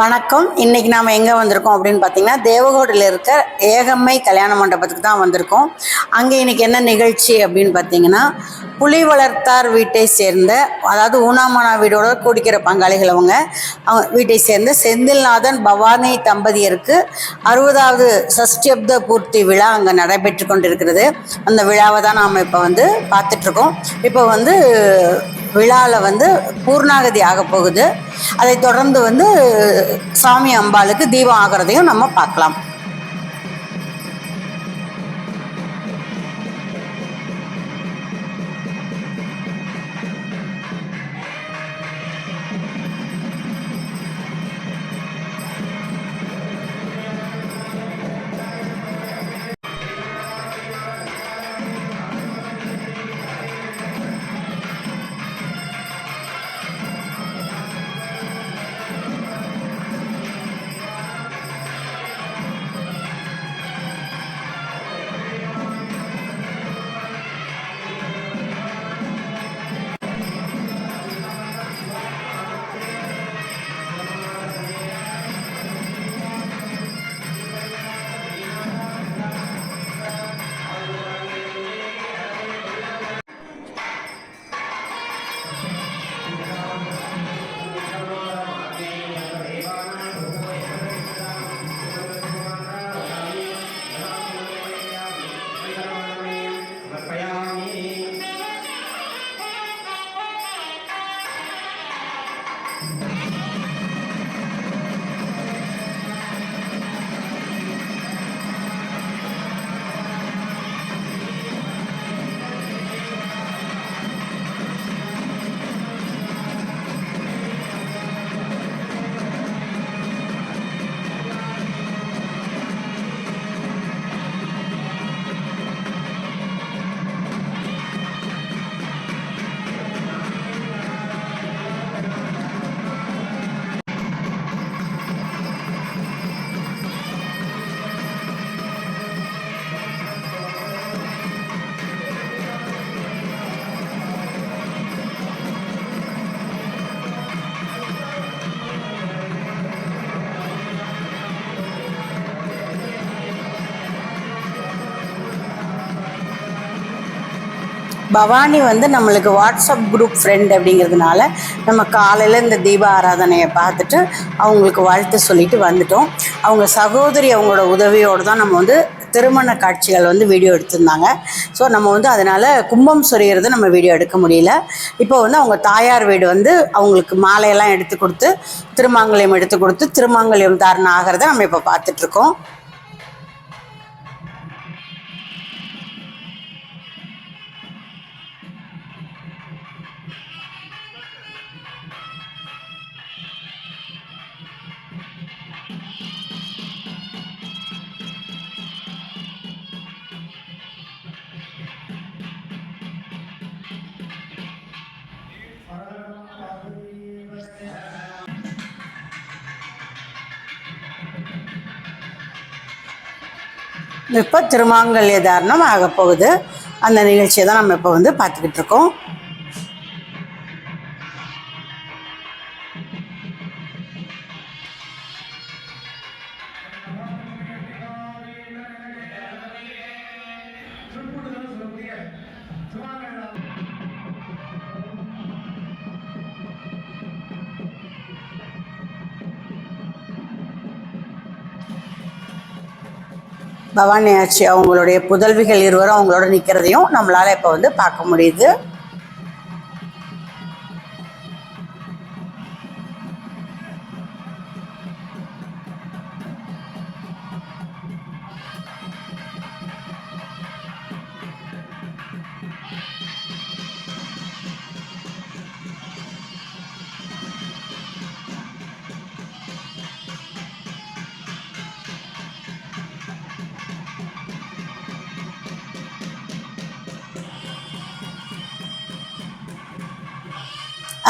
வணக்கம். இன்னைக்கு நாம் எங்கே வந்திருக்கோம் அப்படின்னு பார்த்தீங்கன்னா தேவகோடில் இருக்க ஏகம்மை கல்யாண மண்டபத்துக்கு தான் வந்திருக்கோம். அங்கே இன்னைக்கு என்ன நிகழ்ச்சி அப்படின்னு பார்த்தீங்கன்னா புலி வளர்த்தார் வீட்டை சேர்ந்த அதாவது ஊனாமானா வீடோட கூடிக்கிற பங்காளிகள் அவங்க. அவங்க வீட்டை சேர்ந்த செந்தில்நாதன் பவானி தம்பதியருக்கு அறுபதாவது சஷ்டியப்த பூர்த்தி விழா அங்கே நடைபெற்று கொண்டிருக்கிறது. அந்த விழாவை தான் நாம் இப்போ வந்து பார்த்துட்ருக்கோம் இப்போ வந்து விழாவில் வந்து பூர்ணாகதி ஆக போகுது. அதை தொடர்ந்து வந்து சாமி அம்பாளுக்கு தீபம் ஆகிறதையும் நம்ம பார்க்கலாம். பவானி வந்து நம்மளுக்கு வாட்ஸ்அப் குரூப் ஃப்ரெண்ட் அப்படிங்கிறதுனால நம்ம காலையில் இந்த தீப ஆராதனையை பார்த்துட்டு அவங்களுக்கு வாழ்த்து சொல்லிட்டு வந்துட்டோம். அவங்க சகோதரி அவங்களோட உதவியோடு தான் நம்ம வந்து திருமண காட்சிகள் வந்து வீடியோ எடுத்திருந்தாங்க. ஸோ நம்ம வந்து அதனால் கும்பம் சொரிகிறது நம்ம வீடியோ எடுக்க முடியல. இப்போ வந்து அவங்க தாயார் வீடு வந்து அவங்களுக்கு மாலையெல்லாம் எடுத்து கொடுத்து திருமாங்கல்யம் எடுத்து கொடுத்து திருமாங்கல்யம் தாரணம் ஆகிறத நம்ம இப்போ பார்த்துட்ருக்கோம் இப்போ திருமாங்கல்ய தாரணம் ஆக போகுது அந்த நிகழ்ச்சியை தான் நம்ம இப்போ வந்து பார்த்துக்கிட்டு இருக்கோம். பவானி ஆட்சி அவங்களுடைய புதல்விகள் இருவரும் அவங்களோட நிற்கிறதையும் நம்மளால் இப்போ வந்து பார்க்க முடியுது.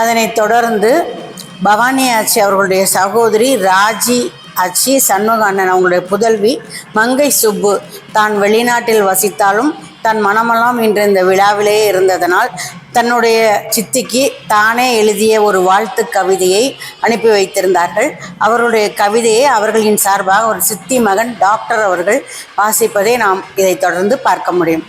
அதனைத் தொடர்ந்து பவானி ஆச்சி அவர்களுடைய சகோதரி ராஜி ஆச்சி சண்முக அண்ணன் அவங்களுடைய புதல்வி மங்கை சுப்பு தான் வெளிநாட்டில் வசித்தாலும் தன் மனமெல்லாம் இன்று இந்த விழாவிலேயே இருந்ததனால் தன்னுடைய சித்திக்கு தானே எழுதிய ஒரு வாழ்த்து கவிதையை அனுப்பி வைத்திருந்தார்கள். அவருடைய கவிதையை அவர்களின் சார்பாக ஒரு சித்தி மகன் டாக்டர் அவர்கள் வாசிப்பதை நாம் இதை தொடர்ந்து பார்க்க முடியும்.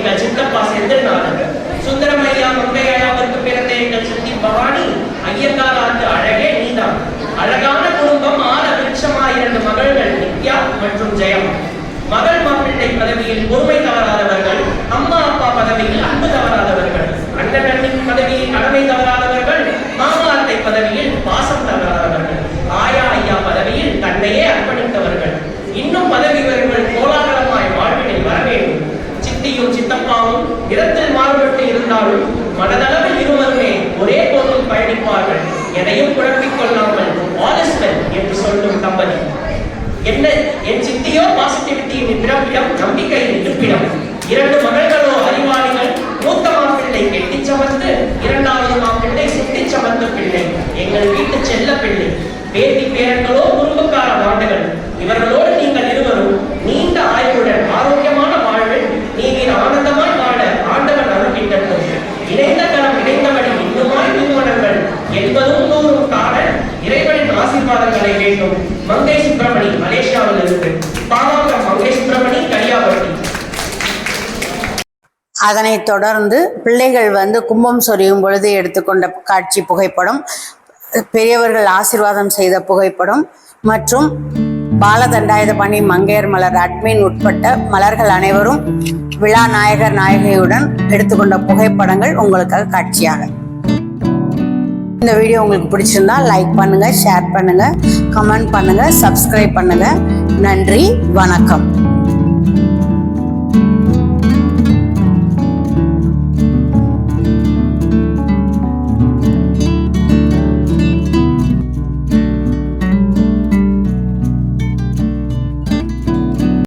எங்கள் சித்தப்பா செந்தில்நாதன். சுந்தரமையா மங்கை அவருக்கு பிறந்த எங்கள் சித்தி பவானி ஐயங்கார் ஆண்டு அழகே நீதான். அழகான குடும்பம் ஆல விருட்சமா இரண்டு மகள்கள் நித்யா மற்றும் ஜெயம். மகள் மாப்பிள்ளை பதவியில் பொறுமை தவறாதவர்கள் அம்மா அப்பா பதவியில் அன்பு தவறாதவர்கள் அண்ணன் அண்ணன் பதவியில் கடமை தவறாதவர்கள் மாமா அத்தை பதவியில் பாசம் தவறாதவர்கள் ஆயா ஐயா பதவியில் தன்னையே அர்ப்பணித்தவர்கள். இன்னும் பதவி வருங்கள் கோலாகலமாய் சித்தியும் சித்தப்பாவும் இடத்தில் மாறுபட்டு இருந்தாலும் மனதளவில் இருவருமே ஒரே போக்கில் பயணிப்பார்கள். எதையும் குழப்பிக் கொள்ளாமல் என்று சொல்லும் தம்பதி. என்ன? என் சித்தியோ பாசிட்டிவிட்டியின் பிறப்பிடம் நம்பிக்கையின் இருப்பிடம். இரண்டு மகள்களோ அறிவாளிகள் மூத்த மாப்பிள்ளை கெட்டிச் சமர்ந்து இரண்டாவது மாப்பிள்ளை சுட்டி சமர்ந்த பிள்ளை. எங்கள் வீட்டு செல்ல பிள்ளை. பேத்தி பேரன்களோ குறும்புக்கார வாண்டுகள் இவர்களோடு அதனைத் தொடர்ந்து பிள்ளைகள் வந்து கும்பம் சொரியும் பொழுது எடுத்துக்கொண்ட காட்சி புகைப்படம் பெரியவர்கள் ஆசிர்வாதம் செய்த புகைப்படம் மற்றும் பாலதண்டாயுதபாணி மங்கையர் மலர் அட்மின் உட்பட்ட மலர்கள் அனைவரும் விழா நாயகர் நாயகியுடன் எடுத்துக்கொண்ட புகைப்படங்கள் உங்களுக்காக காட்சியாக. இந்த வீடியோ உங்களுக்கு பிடிச்சிருந்தா லைக் பண்ணுங்க ஷேர் பண்ணுங்க கமெண்ட் பண்ணுங்க சப்ஸ்கிரைப் பண்ணுங்க. நன்றி வணக்கம்.